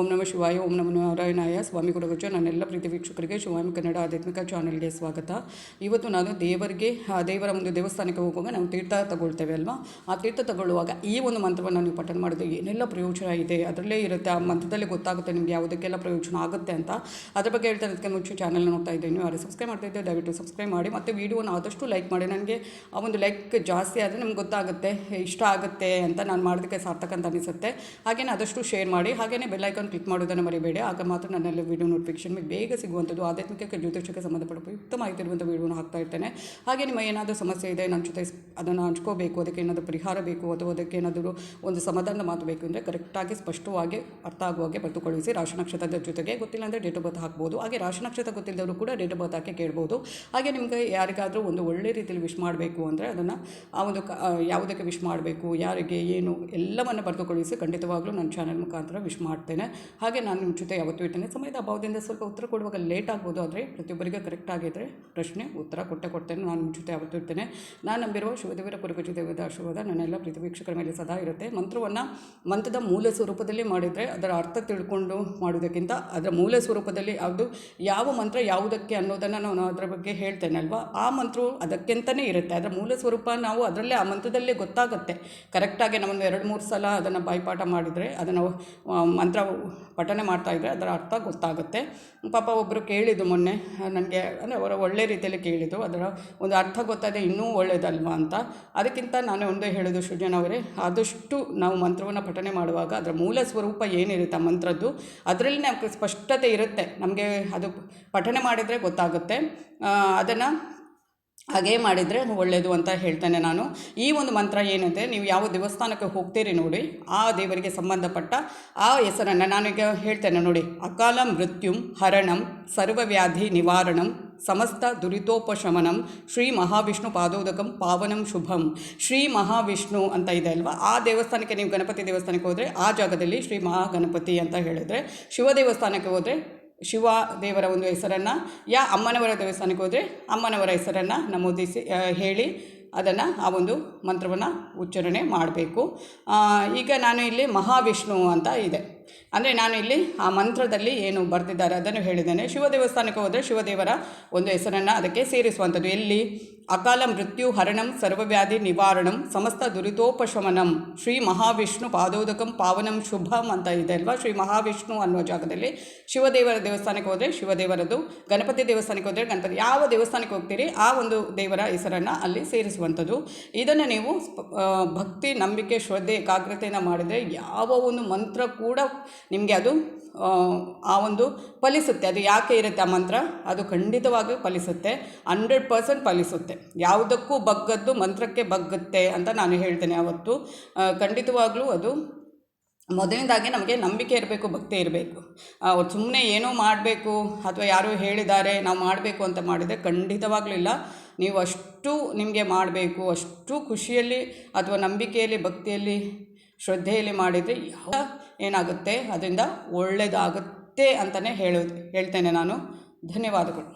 ಓಂ ನಮ ಶಿವಾಯ, ಓಂ ನಮ ನಾರಾಯಣಾಯ. ಸ್ವಾಮಿ ಗುರುಗಜ ನನ್ನೆಲ್ಲ ಪ್ರೀತಿ ವೀಕ್ಷಕರಿಗೆ ಶಿವಾಮಿ ಕನ್ನಡ ಆಧ್ಯಾತ್ಮಿಕ ಚಾನಲ್ಗೆ ಸ್ವಾಗತ. ಇವತ್ತು ನಾನು ದೇವರಿಗೆ, ಆ ದೇವರ ಒಂದು ದೇವಸ್ಥಾನಕ್ಕೆ ಹೋಗುವಾಗ ನಾವು ತೀರ್ಥ ತಗೊಳ್ತೇವೆ ಅಲ್ವಾ? ಆ ತೀರ್ಥ ತಗೊಳ್ಳುವಾಗ ಈ ಒಂದು ಮಂತ್ರವನ್ನು ನೀವು ಪಠನ ಮಾಡಿದ್ರೆ ಏನೆಲ್ಲ ಪ್ರಯೋಜನ ಇದೆ? ಅದರಲ್ಲೇ ಇರುತ್ತೆ, ಆ ಮಂತ್ರದಲ್ಲಿ ಗೊತ್ತಾಗುತ್ತೆ ನಿಮಗೆ ಯಾವುದಕ್ಕೆಲ್ಲ ಪ್ರಯೋಜನ ಆಗುತ್ತೆ ಅಂತ. ಅದ್ರ ಬಗ್ಗೆ ಹೇಳ್ತಾ ಅದಕ್ಕೆ ಮುಂಚೆ ಚಾನಲ್ ನೋಡ್ತಾ ಇದ್ದೀನಿ. ಯಾರು ಸಬ್ಸ್ಕ್ರೈಬ್ ಮಾಡ್ತಾ ಇದ್ದೆ ದಯವಿಟ್ಟು ಸಬ್ಸ್ಕ್ರೈಬ್ ಮಾಡಿ. ಮತ್ತು ವೀಡಿಯೋನ ಆದಷ್ಟು ಲೈಕ್ ಮಾಡಿ. ನನಗೆ ಆ ಒಂದು ಲೈಕ್ ಜಾಸ್ತಿ ಆದರೆ ನಮ್ಗೆ ಗೊತ್ತಾಗುತ್ತೆ, ಇಷ್ಟ ಆಗುತ್ತೆ ಅಂತ ನಾನು ಮಾಡೋದಕ್ಕೆ ಸಾರ್ಥಕ ಅಂತ ಅನಿಸುತ್ತೆ. ಹಾಗೆಯೇ ಆದಷ್ಟು ಶೇರ್ ಮಾಡಿ. ಹಾಗೆಯೇ ಬೆಲ್ಲೈಕನ್ ಕ್ಲಿಕ್ ಮಾಡೋದನ್ನು ಮರಿಬೇಡಿ. ಆಗ ಮಾತ್ರ ನನ್ನಲ್ಲಿ ವೀಡಿಯೋ ನೋಟಿಫಿಕೇಶನ್ ನಿಮಗೆ ಬೇಗ ಸಿಗುವಂಥದ್ದು, ಆಧ್ಯಾತ್ಮಿಕ ಜ್ಯೋತಿಷಕ್ಕೆ ಸಂಬಂಧಪಟ್ಟ ಉತ್ತಮ ಆಗಿರುವಂಥ ವೀಡಿಯೋನ ಹಾಕ್ತಾ ಇರ್ತೇನೆ. ಹಾಗೆ ನಿಮ್ಮ ಏನಾದರೂ ಸಮಸ್ಯೆ ಇದೆ, ನನ್ನ ಜೊತೆ ಅದನ್ನು ಹಂಚ್ಕೋಬೇಕು, ಅದಕ್ಕೆ ಏನಾದರೂ ಪರಿಹಾರ ಬೇಕು, ಅಥವಾ ಅದಕ್ಕೆ ಏನಾದರೂ ಒಂದು ಸಮಾಧಾನದ ಮಾತು ಬೇಕು ಅಂದರೆ ಕರೆಕ್ಟಾಗಿ ಸ್ಪಷ್ಟವಾಗಿ ಅರ್ಥ ಆಗುವ ಹಾಗೆ ಬರೆದುಕೊಳ್ಳಿಸಿ ರಾಶಿ ನಕ್ಷತ್ರದ ಜೊತೆಗೆ ಗೊತ್ತಿಲ್ಲ ಅಂದರೆ ಡೇಟ್ ಆಫ್ ಬರ್ತ್ ಹಾಕ್ಬೋದು. ಹಾಗೆ ರಾಶಿ ನಕ್ಷತ್ರ ಗೊತ್ತಿಲ್ಲದವರು ಕೂಡ ಡೇಟ್ ಆಫ್ ಬರ್ತ್ ಹಾಕಿ ಕೇಳ್ಬೋದು. ಹಾಗೆ ನಿಮಗೆ ಯಾರಿಗಾದರೂ ಒಂದು ಒಳ್ಳೆ ರೀತಿಯಲ್ಲಿ ವಿಶ್ ಮಾಡಬೇಕು ಅಂದರೆ ಅದನ್ನು ಆ ಒಂದು ಯಾವುದಕ್ಕೆ ವಿಶ್ ಮಾಡಬೇಕು, ಯಾರಿಗೆ ಏನು ಎಲ್ಲವನ್ನು ಬರೆದುಕೊಳ್ಳಿಸಿ ಖಂಡಿತವಾಗಲೂ ನನ್ನ ಚಾನಲ್ ಮುಖಾಂತರ ವಿಶ್ ಮಾಡ್ತೇನೆ. ಹಾಗೆ ನಾನು ನಿಮ್ಮ ಜೊತೆ ಯಾವತ್ತೂ ಇರ್ತೇನೆ ಸಮಯದ ಅಭಾವದಿಂದ ಸ್ವಲ್ಪ ಉತ್ತರ ಕೊಡುವಾಗ ಲೇಟ್ ಆಗ್ಬೋದು ಆದರೆ ಪ್ರತಿಯೊಬ್ಬರಿಗೆ ಕರೆಕ್ಟ್ ಆಗಿದ್ದರೆ ಪ್ರಶ್ನೆ ಉತ್ತರ ಕೊಟ್ಟೆ ಕೊಡ್ತೇನೆ. ನಾನು ನಿಮ್ಮ ಜೊತೆ ಯಾವತ್ತೂ ಇರ್ತೇನೆ ನಾನು ನಂಬಿರುವ ಶಿವದೇವರ ಕುರುಗಜ ದೇವದ ಆಶೀರ್ವಾದ ನನ್ನೆಲ್ಲ ಪ್ರತಿ ವೀಕ್ಷಕರ ಮೇಲೆ ಸದಾ ಇರುತ್ತೆ. ಮಂತ್ರವನ್ನು ಮಂತ್ರದ ಮೂಲ ಸ್ವರೂಪದಲ್ಲಿ ಮಾಡಿದರೆ ಅದರ ಅರ್ಥ ತಿಳ್ಕೊಂಡು ಮಾಡೋದಕ್ಕಿಂತ ಅದರ ಮೂಲ ಸ್ವರೂಪದಲ್ಲಿ ಅದು ಯಾವ ಮಂತ್ರ ಯಾವುದಕ್ಕೆ ಅನ್ನೋದನ್ನು ನಾನು ಅದರ ಬಗ್ಗೆ ಹೇಳ್ತೇನೆ ಅಲ್ವಾ ಆ ಮಂತ್ರವು ಅದಕ್ಕಿಂತನೇ ಇರುತ್ತೆ. ಅದರ ಮೂಲ ಸ್ವರೂಪ ನಾವು ಅದರಲ್ಲೇ ಆ ಮಂತ್ರದಲ್ಲೇ ಗೊತ್ತಾಗುತ್ತೆ. ಕರೆಕ್ಟಾಗಿ ನಮ್ಮನ್ನು ಎರಡು ಮೂರು ಸಲ ಅದನ್ನು ಬಾಯ್ಪಾಠ ಮಾಡಿದರೆ ಅದನ್ನು ಮಂತ್ರ ಪಠನೆ ಮಾಡ್ತಾಯಿದ್ರೆ ಅದರ ಅರ್ಥ ಗೊತ್ತಾಗುತ್ತೆ. ಪಾಪ ಒಬ್ಬರು ಕೇಳಿದ್ದು ಮೊನ್ನೆ, ನನಗೆ ಅಂದರೆ ಅವರ ಒಳ್ಳೆ ರೀತಿಯಲ್ಲಿ ಕೇಳಿದ್ದು, ಅದರ ಒಂದು ಅರ್ಥ ಗೊತ್ತಾದರೆ ಇನ್ನೂ ಒಳ್ಳೆಯದಲ್ವಾ ಅಂತ. ಅದಕ್ಕಿಂತ ನಾನು ಒಂದೇ ಹೇಳೋದು ಸೃಜನವರೇ ಆದಷ್ಟು ನಾವು ಮಂತ್ರವನ್ನು ಪಠನೆ ಮಾಡುವಾಗ ಅದರ ಮೂಲ ಸ್ವರೂಪ ಏನಿರುತ್ತೆ ಆ ಮಂತ್ರದ್ದು, ಅದರಲ್ಲಿ ನಮಗೆ ಸ್ಪಷ್ಟತೆ ಇರುತ್ತೆ. ನಮಗೆ ಅದು ಪಠನೆ ಮಾಡಿದರೆ ಗೊತ್ತಾಗುತ್ತೆ. ಅದನ್ನು ಹಾಗೇ ಮಾಡಿದರೆ ಒಳ್ಳೆಯದು ಅಂತ ಹೇಳ್ತೇನೆ ನಾನು. ಈ ಒಂದು ಮಂತ್ರ ಏನಂದರೆ, ನೀವು ಯಾವ ದೇವಸ್ಥಾನಕ್ಕೆ ಹೋಗ್ತೀರಿ ನೋಡಿ, ಆ ದೇವರಿಗೆ ಸಂಬಂಧಪಟ್ಟ ಆ ಹೆಸರನ್ನು ನಾನೀಗ ಹೇಳ್ತೇನೆ ನೋಡಿ. ಅಕಾಲ ಮೃತ್ಯುಂ ಹರಣಂ ಸರ್ವವ್ಯಾಧಿ ನಿವಾರಣಂ ಸಮಸ್ತ ದುರಿತೋಪಶಮನಂ ಶ್ರೀ ಮಹಾವಿಷ್ಣು ಪಾದೋದಕಂ ಪಾವನಂ ಶುಭಂ. ಶ್ರೀ ಮಹಾವಿಷ್ಣು ಅಂತ ಇದೆ ಅಲ್ವಾ? ಆ ದೇವಸ್ಥಾನಕ್ಕೆ ನೀವು ಗಣಪತಿ ದೇವಸ್ಥಾನಕ್ಕೆ ಹೋದರೆ, ಆ ಜಾಗದಲ್ಲಿ ಶ್ರೀ ಮಹಾಗಣಪತಿ ಅಂತ ಹೇಳಿದರೆ, ಶಿವ ದೇವಸ್ಥಾನಕ್ಕೆ ಹೋದರೆ ಶಿವ ದೇವರ ಒಂದು ಹೆಸರನ್ನು, ಯಾ ಅಮ್ಮನವರ ದೇವಸ್ಥಾನಕ್ಕೆ ಹೋದರೆ ಅಮ್ಮನವರ ಹೆಸರನ್ನು ನಮೂದಿಸಿ ಹೇಳಿ ಅದನ್ನು ಆ ಒಂದು ಮಂತ್ರವನ್ನು ಉಚ್ಚಾರಣೆ ಮಾಡಬೇಕು. ಈಗ ನಾನು ಇಲ್ಲಿ ಮಹಾವಿಷ್ಣು ಅಂತ ಇದೆ. ಅಂದರೆ ನಾನು ಇಲ್ಲಿ ಆ ಮಂತ್ರದಲ್ಲಿ ಏನು ಬರೆದಿದ್ದಾರೆ ಅದನ್ನು ಹೇಳಿದ್ದೇನೆ. ಶಿವ ದೇವಸ್ಥಾನಕ್ಕೆ ಹೋದರೆ ಶಿವದೇವರ ಒಂದು ಹೆಸರನ್ನು ಅದಕ್ಕೆ ಸೇರಿಸುವಂಥದ್ದು. ಎಲ್ಲಿ? ಅಕಾಲ ಮೃತ್ಯು ಹರಣಂ ಸರ್ವವ್ಯಾಧಿ ನಿವಾರಣಂ ಸಮಸ್ತ ದುರಿತೋಪಶಮನಂ. ಶ್ರೀ ಮಹಾವಿಷ್ಣು ಪಾದೋದಕಂ ಪಾವನಂ ಶುಭಂ ಅಂತ ಇದೆ ಅಲ್ವಾ? ಶ್ರೀ ಮಹಾವಿಷ್ಣು ಅನ್ನೋ ಜಾಗದಲ್ಲಿ ಶಿವದೇವರ ದೇವಸ್ಥಾನಕ್ಕೆ ಹೋದರೆ ಶಿವದೇವರದು ಗಣಪತಿ ದೇವಸ್ಥಾನಕ್ಕೆ ಹೋದರೆ ಗಣಪತಿ. ಯಾವ ದೇವಸ್ಥಾನಕ್ಕೆ ಹೋಗ್ತೀರಿ? ಆ ಒಂದು ದೇವರ ಹೆಸರನ್ನು ಅಲ್ಲಿ ಸೇರಿಸುವಂಥದ್ದು. ಇದನ್ನು ನೀವು ಭಕ್ತಿ ನಂಬಿಕೆ ಶ್ರದ್ಧೆ ಏಕಾಗ್ರತೆಯನ್ನು ಮಾಡಿದರೆ ಯಾವ ಒಂದು ಮಂತ್ರ ಕೂಡ ನಿಮಗೆ ಅದು ಆ, ಆ ಒಂದು ಫಲಿಸುತ್ತೆ. ಅದು ಯಾಕೆ ಇರುತ್ತೆ ಆ ಮಂತ್ರ? ಅದು ಖಂಡಿತವಾಗಿಯೂ ಫಲಿಸುತ್ತೆ. Hundred percent ಫಲಿಸುತ್ತೆ. ಯಾವುದಕ್ಕೂ ಬಗ್ಗದ್ದು ಮಂತ್ರಕ್ಕೆ ಬಗ್ಗುತ್ತೆ ಅಂತ ನಾನು ಹೇಳ್ತೇನೆ ಅವತ್ತು. ಖಂಡಿತವಾಗ್ಲೂ ಅದು ಮೊದಲನೇದಾಗಿ ನಮಗೆ ನಂಬಿಕೆ ಇರಬೇಕು, ಭಕ್ತಿ ಇರಬೇಕು. ಅವ್ರು ಸುಮ್ಮನೆ ಏನೋ ಮಾಡಬೇಕು ಅಥವಾ ಯಾರೋ ಹೇಳಿದ್ದಾರೆ, ನಾವು ಮಾಡಬೇಕು ಅಂತ ಮಾಡಿದರೆ ಖಂಡಿತವಾಗಲಿಲ್ಲ ನೀವು ಅಷ್ಟು ನಿಮಗೆ ಮಾಡಬೇಕು, ಅಷ್ಟು ಖುಷಿಯಲ್ಲಿ ಅಥವಾ ನಂಬಿಕೆಯಲ್ಲಿ, ಭಕ್ತಿಯಲ್ಲಿ, ಶ್ರದ್ಧೆಯಲ್ಲಿ ಮಾಡಿದರೆ ಯಾವ ಏನಾಗುತ್ತೆ? ಅದರಿಂದ ಒಳ್ಳೆಯದಾಗುತ್ತೆ ಅಂತಲೇ ಹೇಳೋದು ಹೇಳ್ತೇನೆ ನಾನು. ಧನ್ಯವಾದಗಳು.